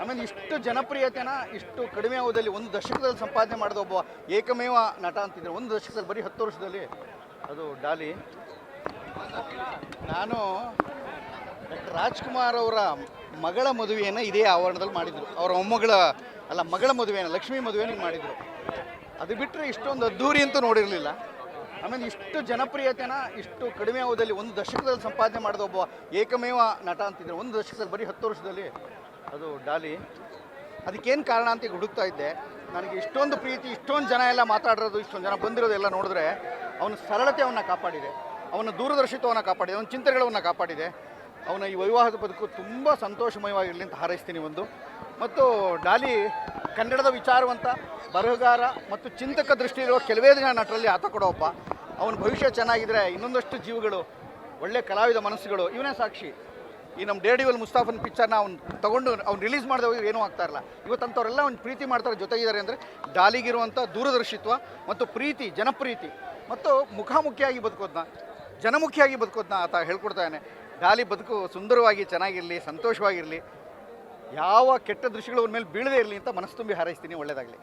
ಆಮೇಲೆ ಇಷ್ಟು ಜನಪ್ರಿಯತೆನ ಇಷ್ಟು ಕಡಿಮೆ ಅವಧಿಯಲ್ಲಿ ಒಂದು ದಶಕದಲ್ಲಿ ಸಂಪಾದನೆ ಮಾಡಿದ ಒಬ್ಬ ಏಕಮೇವ ನಟ ಅಂತಿದ್ರು. ಒಂದು ದಶಕದಲ್ಲಿ ಬರೀ ಹತ್ತು ವರ್ಷದಲ್ಲಿ ಅದು ಡಾಲಿ. ನಾನು ರಾಜ್ಕುಮಾರ್ ಅವರ ಮಗಳ ಮದುವೆಯನ್ನು ಇದೇ ಆವರಣದಲ್ಲಿ ಮಾಡಿದರು. ಅವರ ಮೊಮ್ಮಗಳ ಅಲ್ಲ ಮಗಳ ಮದುವೆಯನ್ನು, ಲಕ್ಷ್ಮೀ ಮದುವೆಯನ್ನು ಮಾಡಿದರು. ಅದು ಬಿಟ್ಟರೆ ಇಷ್ಟೊಂದು ಅದ್ಧೂರಿ ಅಂತೂ ನೋಡಿರಲಿಲ್ಲ. ಆಮೇಲೆ ಇಷ್ಟು ಜನಪ್ರಿಯತೆನ ಇಷ್ಟು ಕಡಿಮೆ ಅವಧಿಯಲ್ಲಿ ಒಂದು ದಶಕದಲ್ಲಿ ಸಂಪಾದನೆ ಮಾಡಿದ ಒಬ್ಬ ಏಕಮೇವ ನಟ ಅಂತಿದ್ರು. ಒಂದು ದಶಕದಲ್ಲಿ ಬರೀ ಹತ್ತು ವರ್ಷದಲ್ಲಿ ಅದು ಡಾಲಿ. ಅದಕ್ಕೇನು ಕಾರಣ ಅಂತ ಹುಡುಕ್ತಾ ಇದ್ದೆ. ನನಗೆ ಇಷ್ಟೊಂದು ಪ್ರೀತಿ, ಇಷ್ಟೊಂದು ಜನ ಎಲ್ಲ ಮಾತಾಡಿರೋದು, ಇಷ್ಟೊಂದು ಜನ ಬಂದಿರೋದು ಎಲ್ಲ ನೋಡಿದ್ರೆ ಅವನ ಸರಳತೆ ಅವನ್ನ ಕಾಪಾಡಿದೆ. ಅವನ ದೂರದರ್ಶಿತ್ವವನ್ನು ಕಾಪಾಡಿದೆ. ಅವನ ಚಿಂತನೆಗಳನ್ನು ಕಾಪಾಡಿದೆ. ಅವನ ಈ ವೈವಾಹದ ಬದುಕು ತುಂಬ ಸಂತೋಷಮಯವಾಗಿರಲಿ ಅಂತ ಹಾರೈಸ್ತೀನಿ ಒಂದು. ಮತ್ತು ಡಾಲಿ, ಕನ್ನಡದ ವಿಚಾರವಂತ, ಬರಹಗಾರ ಮತ್ತು ಚಿಂತಕ ದೃಷ್ಟಿಯಿರುವ ಕೆಲವೇ ದಿನ ನಟರಲ್ಲಿ ಆತ ಕೊಡೋ ಒಬ್ಬ. ಅವನ ಭವಿಷ್ಯ ಚೆನ್ನಾಗಿದ್ದರೆ ಇನ್ನೊಂದಷ್ಟು ಜೀವಗಳು, ಒಳ್ಳೆ ಕಲಾವಿದ ಮನಸ್ಸುಗಳು, ಇವನೇ ಸಾಕ್ಷಿ. ಈ ನಮ್ಮ ಡೇಡಿವಲ್ ಮುಸ್ತಾಫನ್ ಪಿಕ್ಚರ್ನ ಅವ್ನು ತಗೊಂಡು, ಅವ್ನು ರಿಲೀಸ್ ಮಾಡಿದ ಏನೂ ಆಗ್ತಾ ಇರಲ್ಲ. ಇವತ್ತಂಥವರೆಲ್ಲ ಅವ್ನು ಪ್ರೀತಿ ಮಾಡ್ತಾರೆ ಜೊತೆಗಿದ್ದಾರೆ ಅಂದರೆ ಡಾಲಿಗಿರುವಂಥ ದೂರದರ್ಶಿತ್ವ ಮತ್ತು ಪ್ರೀತಿ, ಜನಪ್ರೀತಿ. ಮತ್ತು ಮುಖಾಮುಖಿಯಾಗಿ ಬದುಕೋದನ್ನ ಜನಮುಖಿಯಾಗಿ ಬದುಕೋದನ್ನ ಆತ ಹೇಳ್ಕೊಡ್ತಾನೆ ಡಾಲಿ ಬದುಕು ಸುಂದರವಾಗಿ, ಚೆನ್ನಾಗಿರಲಿ, ಸಂತೋಷವಾಗಿರಲಿ, ಯಾವ ಕೆಟ್ಟ ದೃಶ್ಯಗಳು ಮೇಲೆ ಬೀಳದೇ ಇರಲಿ ಅಂತ ಮನಸ್ಸು ತುಂಬಿ ಹಾರೈಸ್ತೀನಿ ಒಳ್ಳೆಯದಾಗಲಿ